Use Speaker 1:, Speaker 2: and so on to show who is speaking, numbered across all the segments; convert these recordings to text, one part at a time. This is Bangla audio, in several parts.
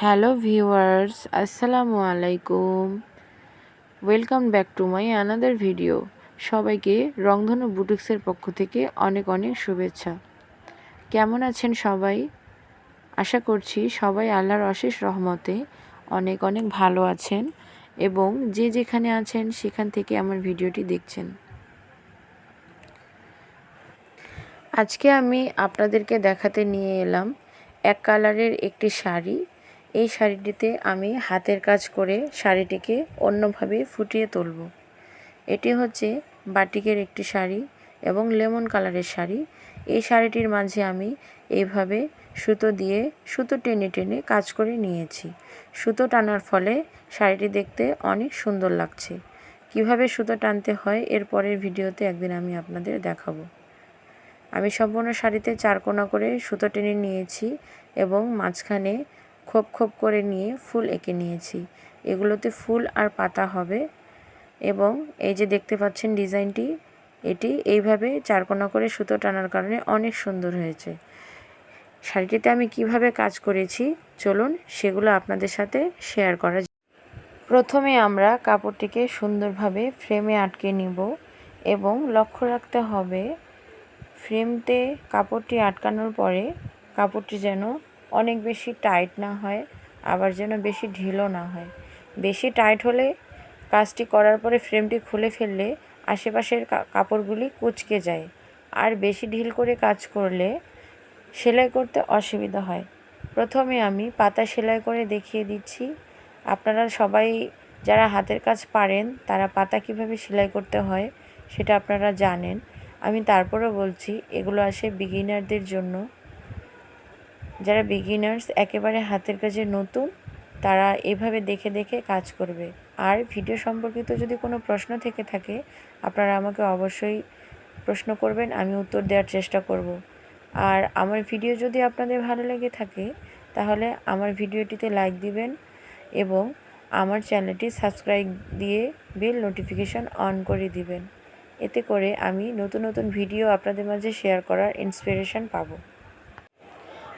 Speaker 1: হ্যালো ভিউয়ার্স, আসসালামু আলাইকুম। Welcome back to my another video সবাইকে রংধনু বুটিক্সের পক্ষ থেকে অনেক অনেক শুভেচ্ছা। কেমন আছেন সবাই? আশা করছি সবাই আল্লাহর অশেষ রহমতে অনেক অনেক ভালো আছেন এবং যে যেখানে আছেন সেখান থেকে আমার ভিডিওটি দেখছেন। আজকে আমি আপনাদেরকে দেখাতে নিয়ে এলাম এক কালারের একটি শাড়ি। এই শাড়িটিতে আমি হাতের কাজ করে শাড়িটিকে অন্যভাবে ফুটিয়ে তুলব। এটি হচ্ছে বাটিকের একটি শাড়ি এবং লেমন কালারের শাড়ি। এই শাড়িটির মাঝে আমি এইভাবে সুতো দিয়ে সুতো টেনে টেনে কাজ করে নিয়েছি। সুতো টানার ফলে শাড়িটি দেখতে অনেক সুন্দর লাগছে। কীভাবে সুতো টানতে হয় এর পরের ভিডিওতে একদিন আমি আপনাদের দেখাবো। আমি সম্পূর্ণ শাড়িতে চারকোনা করে সুতো টেনে নিয়েছি এবং মাঝখানে খোপ খোপ করে নিয়ে ফুল এঁকে নিয়েছি। এগুলোতে ফুল আর পাতা হবে এবং এই যে দেখতে পাচ্ছেন ডিজাইনটি, এটি এইভাবে চারকোনা করে সুতো টানার কারণে অনেক সুন্দর হয়েছে। শাড়িটিতে আমি কীভাবে কাজ করেছি, চলুন সেগুলো আপনাদের সাথে শেয়ার করা প্রথমে আমরা কাপড়টিকে সুন্দরভাবে ফ্রেমে আটকে নিব এবং লক্ষ্য রাখতে হবে ফ্রেমতে কাপড়টি আটকানোর পরে কাপড়টি যেন অনেক বেশি টাইট না হয়, আবার যেন বেশি ঢিলও না হয়। বেশি টাইট হলে কাজটি করার পরে ফ্রেমটি খুলে ফেললে আশেপাশের কাপড়গুলি কুচকে যায়। আর বেশি ঢিল করে কাজ করলে সেলাই করতে অসুবিধা হয়। প্রথমে আমি পাতা সেলাই করে দেখিয়ে দিচ্ছি। আপনারা সবাই যারা হাতের কাজ পারেন, তারা পাতা কীভাবে সেলাই করতে হয় সেটা আপনারা জানেন। আমি তারপরেও বলছি, এগুলো আসে বিগিনারদের জন্য। যারা বিগিনার্স একেবারে হাতের কাজে নতুন, তারা এভাবে দেখে দেখে কাজ করবে। আর ভিডিও সম্পর্কিত যদি কোনো প্রশ্ন থেকে থাকে, আপনারা আমাকে অবশ্যই প্রশ্ন করবেন, আমি উত্তর দেওয়ার চেষ্টা করব। আর আমার ভিডিও যদি আপনাদের ভালো লেগে থাকে, তাহলে আমার ভিডিওটিতে লাইক দিবেন এবং আমার চ্যানেলটি সাবস্ক্রাইব দিয়ে বেল নোটিফিকেশান অন করে দিবেন। এতে করে আমি নতুন নতুন ভিডিও আপনাদের মাঝে শেয়ার করার ইন্সপিরেশান পাবো।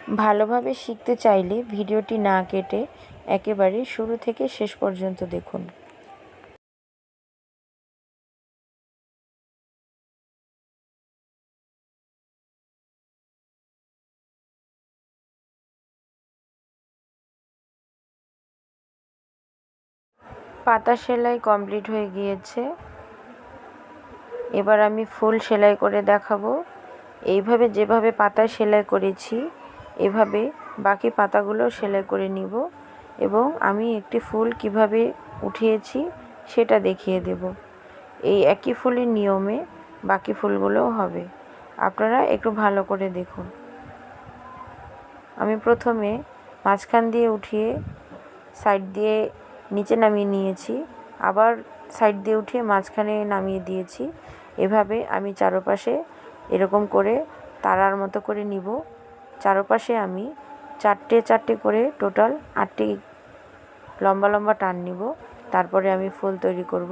Speaker 1: ভালোভাবে শিখতে চাইলে ভিডিওটি না কেটে একেবারে শুরু থেকে শেষ পর্যন্ত দেখুন। পাতা সেলাই কমপ্লিট হয়ে গিয়েছে। এবার আমি ফুল সেলাই করে দেখাবো। এইভাবে যেভাবে পাতা সেলাই করেছি এভাবে বাকি পাতাগুলো সেলাই করে নিব এবং আমি একটি ফুল কীভাবে উঠিয়েছি সেটা দেখিয়ে দেব। এই একই ফুলের নিয়মে বাকি ফুলগুলোও হবে। আপনারা একটু ভালো করে দেখুন। আমি প্রথমে মাঝখান দিয়ে উঠিয়ে সাইড দিয়ে নিচে নামিয়ে নিয়েছি। আবার সাইড দিয়ে উঠিয়ে মাঝখানে নামিয়ে দিয়েছি। এভাবে আমি চারপাশে এরকম করে তারার মতো করে নিব। চারপাশে আমি চারটে চারটে করে টোটাল আটটি লম্বা লম্বা টান নিব। তারপরে আমি ফুল তৈরি করব।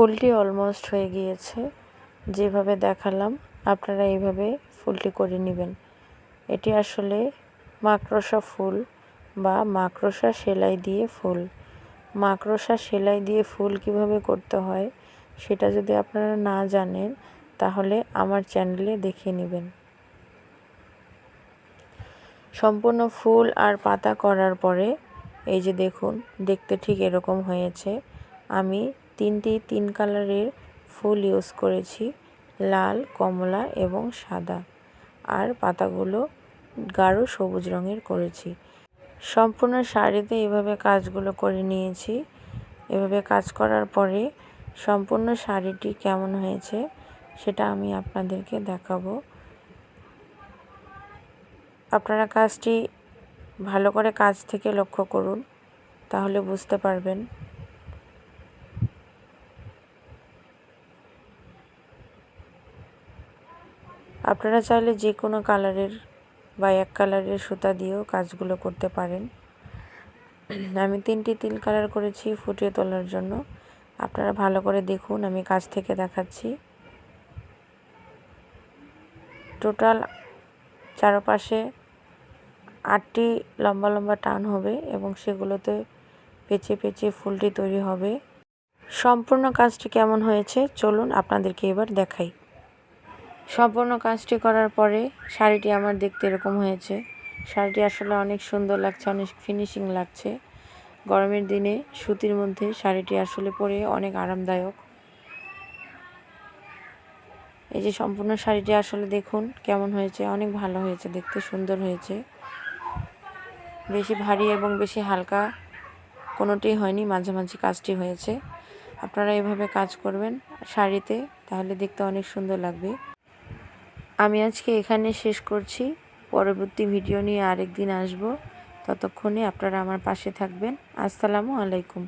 Speaker 1: ফুলটি অলমোস্ট হয়ে গিয়েছে। যেভাবে দেখালাম, আপনারা এইভাবে ফুলটি করে নেবেন। এটি আসলে মাকড়সা ফুল বা মাকড়সা সেলাই দিয়ে ফুল। মাকড়সা সেলাই দিয়ে ফুল কীভাবে করতে হয়, সেটা যদি আপনারা না জানেন, তাহলে আমার চ্যানেলে দেখে নেবেন। সম্পূর্ণ ফুল আর পাতা করার পরে, এই যে দেখুন, দেখতে ঠিক এরকম হয়েছে। আমি তিনটি তিন কালারের ফুল ইউজ করেছি, লাল, কমলা এবং সাদা। আর পাতাগুলো গাঢ় সবুজ রঙের করেছি। সম্পূর্ণ শাড়িতে এভাবে কাজগুলো করে নিয়েছি। এভাবে কাজ করার পরে সম্পূর্ণ শাড়িটি কেমন হয়েছে সেটা আমি আপনাদেরকে দেখাবো। আপনারা কাজটি ভালো করে কাজ থেকে লক্ষ্য করুন, তাহলে বুঝতে পারবেন। আপনারা চাইলে যে কোনো কালারের বা এক কালারের সুতা দিয়েও কাজগুলো করতে পারেন। আমি তিনটি তিল কালার করেছি ফুটিয়ে তোলার জন্য। আপনারা ভালো করে দেখুন, আমি কাজ থেকে দেখাচ্ছি। টোটাল চারপাশে আটটি লম্বা লম্বা টান হবে এবং সেগুলোতে পেঁচে পেঁচে ফুলটি তৈরি হবে। সম্পূর্ণ কাজটি কেমন হয়েছে? চলুন আপনাদেরকে এবার দেখাই। সম্পূর্ণ কাজটি করার পরে শাড়িটি আমার দেখতে এরকম হয়েছে। শাড়িটি আসলে অনেক সুন্দর লাগছে, অনেক ফিনিশিং লাগছে। গরমের দিনে সুতির মধ্যে শাড়িটি আসলে পরে অনেক আরামদায়ক। এই যে সম্পূর্ণ শাড়িটি আসলে দেখুন কেমন হয়েছে, অনেক ভালো হয়েছে, দেখতে সুন্দর হয়েছে। বেশি ভারী এবং বেশি হালকা কোনোটি হয়নি মাঝামাঝি কাজটি হয়েছে। আপনারা এভাবে কাজ করবেন শাড়িতে, তাহলে দেখতে অনেক সুন্দর লাগবে। আমি আজকে এখানে শেষ করছি। পরবর্তী ভিডিও নিয়ে আরেক দিন আসব। ততক্ষণে আপনারা আমার পাশে থাকবেন। আসসালামু আলাইকুম।